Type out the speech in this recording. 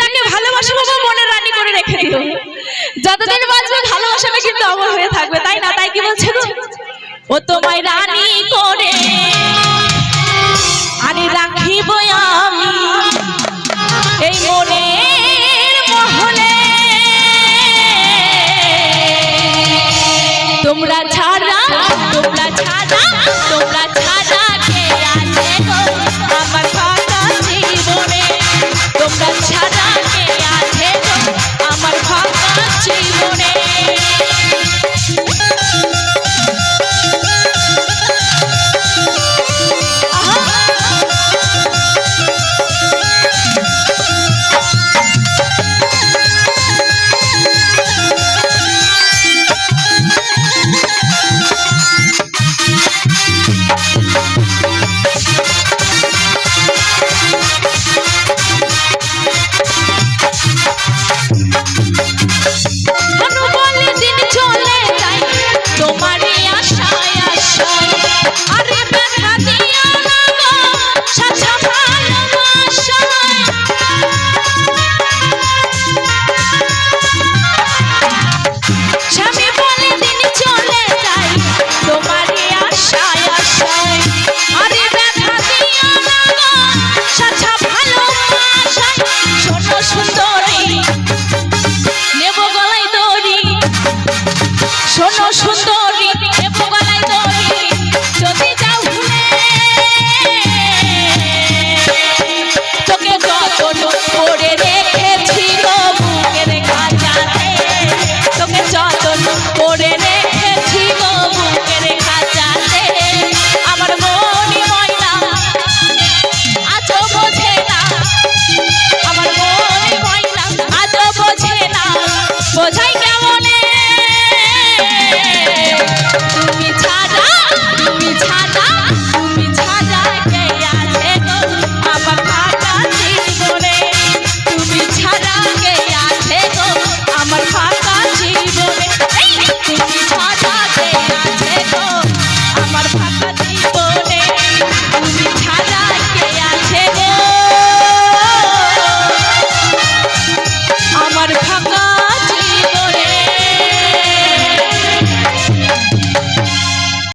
যাকে ভালোবাসো বাবা মনে রানি করে রেখে দিল। যতদিন বাঁচবে, ভালোবাসাটা কিন্তু অমর হয়ে থাকবে, তাই না? তাই কি বলছে ও তো বোঝাই কেমনে? তুমি ছাড়া তুমি ছাড়া